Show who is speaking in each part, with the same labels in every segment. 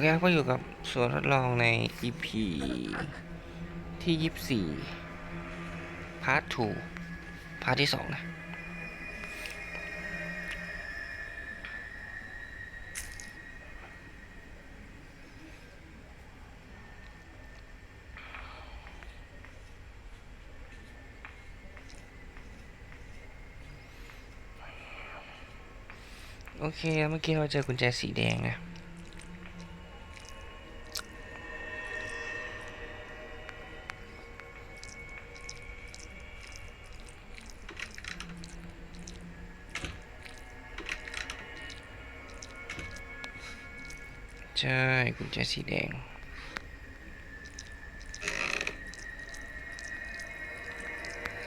Speaker 1: อเคครับก็อยู่กับส่วนทดลองใน EP ที่ 24 พาร์ท 2 พาร์ทที่ 2 นะ โอเค เมื่อกี้เราเจอกุญแจสีแดงนะ ใช่กุญแจสีแดง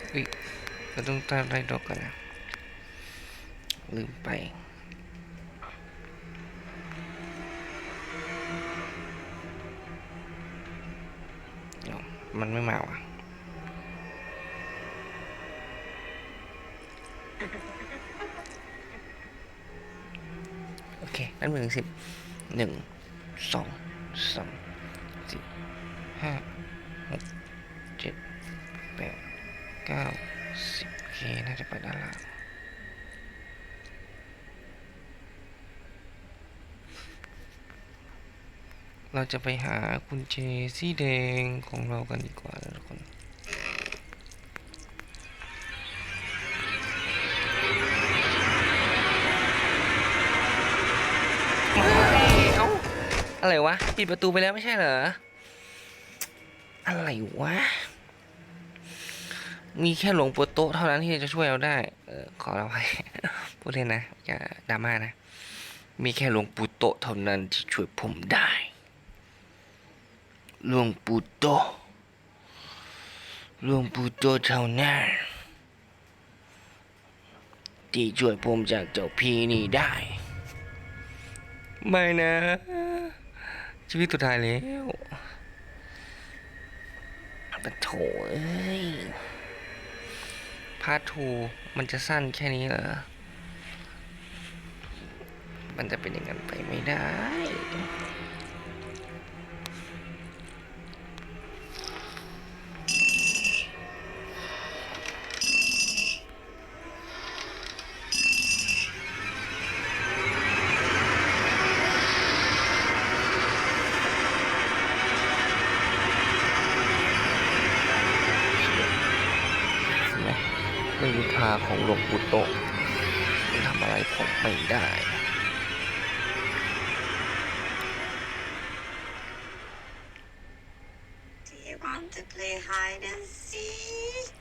Speaker 1: เฮ้ยเราต้องตามไล่ดอกกันนะ ลืมไปมันไม่มาว่ะโอเค นั่นหนึ่งสิบหนึ่ง สองสามสี่ห้าหกเจ็ดแปดเก้าสิบเคน่าจะไปด้านล่างเราจะไปหากุญแจสีแดงของเรากันดีกว่าทุกคน อะไรวะ ปิดประตูไปแล้วไม่ใช่เหรอ อะไรวะ มีแค่หลวงปู่โตะเท่านั้นที่จะช่วยเราได้ เออขอเราให้พูดเล่นนะ อย่าดราม่านะ มีแค่หลวงปู่โตเท่านั้นที่ช่วยผมได้หลวงปู่โตหลวงปู่โตเท่านั้นที่ช่วยผมจากเจ้าพี่นี่ได้ ไม่นะ ชีวิตสุดท้ายแล้วแต่โถเอ้ยพาร์ททูมันจะสั้นแค่นี้เหรอ มันจะเป็นอย่างนั้นไปไม่ได้ ไม่มีทางของหลวงปู่โตะมันทำอะไรผมไม่ได้
Speaker 2: Do you want to play hide and seek?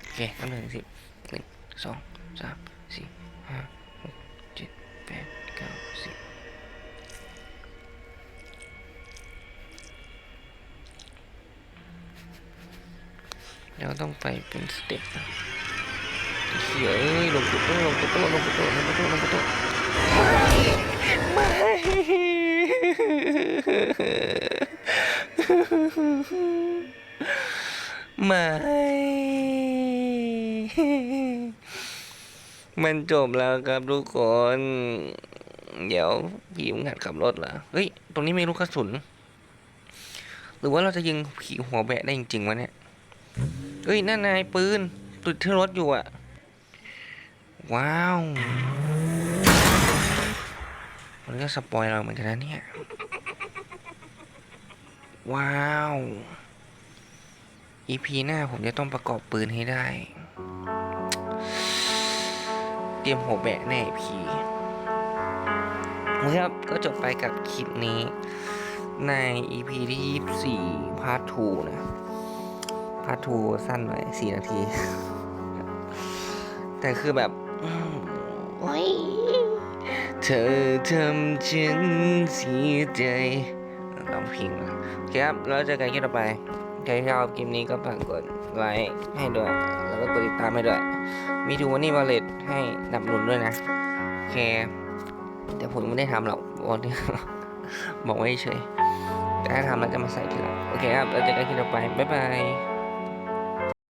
Speaker 1: โอเคนับหนึ่งสิบหนึ่งสองสามสี่ห้า เราต้องไปเป็นสเต็ปนะเขียเอ้ยลงกุโต้ลงกุโต้ลงกุโต้ลงกุโต้ลงกุโต้ไม่ไม่ มันจบแล้วครับทุกคน เดี๋ยวผีมหัดขับรถเหรอ เฮ้ย ตรงนี้ไมีลูกกระสุน หรือว่าเราจะยิงผีหัวแบะได้จริงๆวะเนี่ย เฮ้ยนั่นนายปืนติดที่รถอยู่อะว้าว มันก็สปอยเราเหมือนกันนะเนี่ย ว้าว EP หน้าผมจะต้องประกอบปืนให้ได้ เตรียมหัวแบะแน่พีโอเคครับก็จบไปกับคลิปนี้ใน EP ที่ 24 พาร์ท 2 นะ พาร์ท2สั้นหน่อย4นาที แต่คือแบบอืมโอ้ยเธอทำฉันเสียใจลองพิงนะโอเคครับแล้วเจอกันคลิปต่อไปใครชอบคลิปนี้ก็ฝากกดไลค์ให้ด้วย แล้วก็กดติดตามให้ด้วย มีทูวันนี่วอลเล็ตให้ดับหนุนด้วยนะ โอเค แต่ผมไม่ได้ทำหรอกวันนี้บอกไว้เฉยแต่ถ้าทำแล้วจะมาใส่ทีหลังโอเคครับแล้วเจอกันคลิปต่อไป บ๊ายบาย